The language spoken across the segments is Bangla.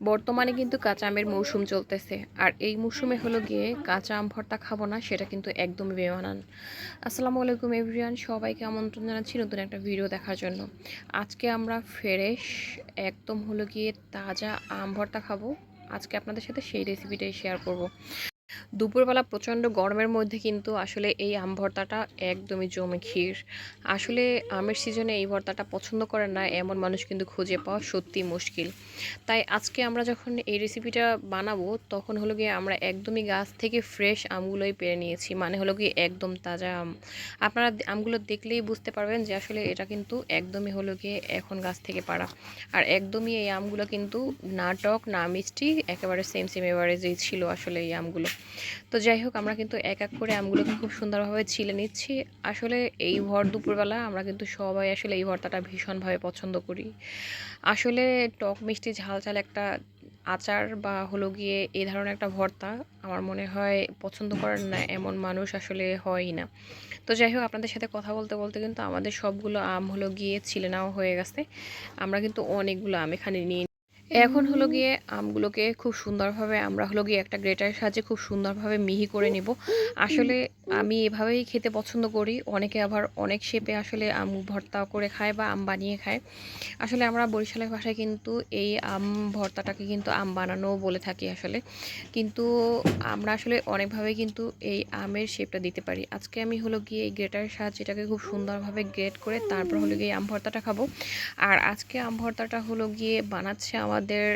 বর্তমানে কিন্তু কাঁচা আমের মৌসুম চলতেছে। আর এই মৌসুমে হলো গিয়ে কাঁচা আম ভর্তা খাব না, সেটা কিন্তু একদমই বেমানান। আসসালামু আলাইকুম এভরিয়ান সবাইকে আমন্ত্রণ জানাচ্ছি নতুন একটা ভিডিও দেখার জন্য। আজকে আমরা ফ্রেশ, একদম হলো গিয়ে তাজা আম ভর্তা খাব। আজকে আপনাদের সাথে সেই রেসিপিটাই শেয়ার করব। দুপুরবেলা প্রচণ্ড গরমের মধ্যে কিন্তু আসলে এই আম ভর্তাটা একদমই জমে ক্ষীর। আসলে আমের সিজনে এই ভর্তাটা পছন্দ করেন না, এমন মানুষ কিন্তু খুঁজে পাওয়া সত্যি মুশকিল। তাই আজকে আমরা যখন এই রেসিপিটা বানাবো, তখন হলো গিয়ে আমরা একদমই গাছ থেকে ফ্রেশ আমগুলোই পেরে নিয়েছি মানে হলো গিয়ে একদম তাজা আম। আপনারা আমগুলো দেখলেই বুঝতে পারবেন যে আসলে এটা কিন্তু একদমই হলো গিয়ে এখন গাছ থেকে পাড়া। আর একদমই এই আমগুলো কিন্তু না টক না মিষ্টি, একেবারে সেম সেম এভারেজেই ছিল আসলে এই আমগুলো। তো যাই হোক, আমরা কিন্তু এক এক করে আমগুলোকে খুব সুন্দরভাবে ছিলে নিচ্ছি। আসলে এই ভর দুপুরবেলা আমরা কিন্তু সবাই আসলে এই ভর্তাটা ভীষণভাবে পছন্দ করি। আসলে টক মিষ্টি ঝাল ঝাল একটা আচার বা হলো গিয়ে এই ধরনের একটা ভর্তা আমার মনে হয় পছন্দ করেন না এমন মানুষ আসলে হয়ই না। তো যাই হোক, আপনাদের সাথে কথা বলতে বলতে কিন্তু আমাদের সবগুলো আম হলো গিয়ে ছিলে নাও হয়ে গেছে। আমরা কিন্তু অনেকগুলো আম এখানে নিয়ে এখন হলো গিয়ে আমগুলোকে খুব সুন্দরভাবে, আমরা হলো গিয়ে একটা গ্রেটারের সাহায্যে খুব সুন্দরভাবে মিহি করে নেব। আসলে আমি এভাবেই খেতে পছন্দ করি। অনেকে আবার অনেক শেপে আসলে আম ভর্তা করে খায় বা আম বানিয়ে খায়। আসলে আমরা বরিশালের ভাষায় কিন্তু এই আম ভর্তাটাকে কিন্তু আম বানানো বলে থাকি আসলে। কিন্তু আমরা আসলে অনেকভাবে কিন্তু এই আমের শেপটা দিতে পারি। আজকে আমি হলো গিয়ে এই গ্রেটারের সাহায্যে এটাকে খুব সুন্দরভাবে গ্রেট করে তারপর হলো গিয়ে আম ভর্তাটা খাব। আর আজকে আম ভর্তাটা হলো গিয়ে বানাচ্ছে আমাদের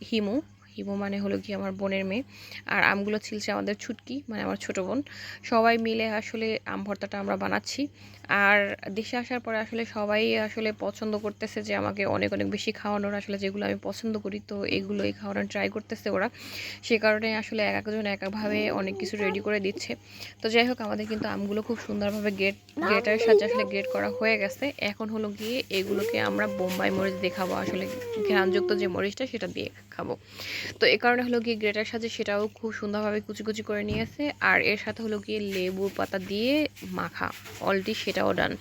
হিমু হিমু মানে হলো কি আমার বোনের মেয়ে। আর আমগুলো ছিলছে আমাদের ছুটকি মানে আমার ছোট বোন। সবাই মিলে আসলে আম ভর্তাটা আমরা বানাচ্ছি। আর দেশে আসার পরে আসলে সবাই আসলে পছন্দ করতেছে যে আমাকে অনেক অনেক বেশি খাওয়ানোর আসলে যেগুলো আমি পছন্দ করি। তো এগুলোই খাওয়ানোর ট্রাই করতেছে ওরা। সে কারণে আসলে এক একজন এক একভাবে অনেক কিছু রেডি করে দিচ্ছে। তো যাই হোক, আমাদের কিন্তু আমগুলো খুব সুন্দরভাবে গেট গ্রেটারের সাথে আসলে গেট করা হয়ে গেছে। এখন হলো গিয়ে এগুলোকে আমরা বোম্বাই মরিচ দিয়ে খাব। আসলে ঘ্রাণযুক্ত যে মরিচটা, সেটা দিয়ে খাব। তো এ কারণে হলো গিয়ে গ্রেটার সাথে সেটাও খুব সুন্দরভাবে কুচি কুচি করে নিয়েছে। আর এর সাথে হলো গিয়ে লেবু পাতা দিয়ে মাখা, অলরেডি সেটাও ডান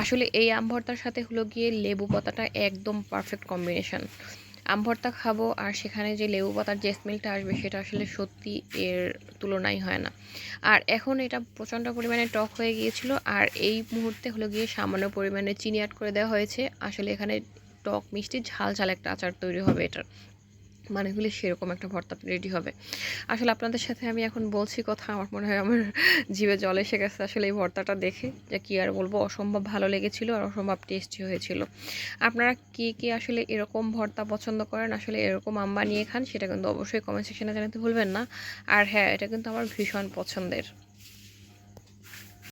আসলে এই আম ভর্তার সাথে হলো গিয়ে লেবু পাতাটা একদম পারফেক্ট কম্বিনেশন আম ভর্তা খাব আর সেখানে যে লেবু পাতার যে স্মেলটা আসবে সেটা আসলে সত্যি এর তুলনাই হয় না। আর এখন এটা প্রচণ্ড পরিমাণে টক হয়ে গিয়েছিল আর এই মুহূর্তে হলো গিয়ে সামান্য পরিমাণে চিনি অ্যাড করে দেওয়া হয়েছে। আসলে এখানে টক মিষ্টি ঝাল ঝাল একটা আচার তৈরি হবে এটার। মানে হলে সেরকম একটা ভর্তা রেডি হবে। আসলে আপনাদের সাথে আমি এখন বলছি কথা, আমার মনে হয় আমার জিভে জল এসে গেছে আসলে এই ভর্তাটা দেখে, যে কী আর বলব, অসম্ভব ভালো লেগেছিল আর অসম্ভব টেস্টি হয়েছিল। আপনারা কে কে আসলে এরকম ভর্তা পছন্দ করেন, আসলে এরকম আম বানিয়ে খান, সেটা কিন্তু অবশ্যই কমেন্ট সেকশনে জানাতে ভুলবেন না। আর হ্যাঁ এটা কিন্তু আমার ভীষণ পছন্দের।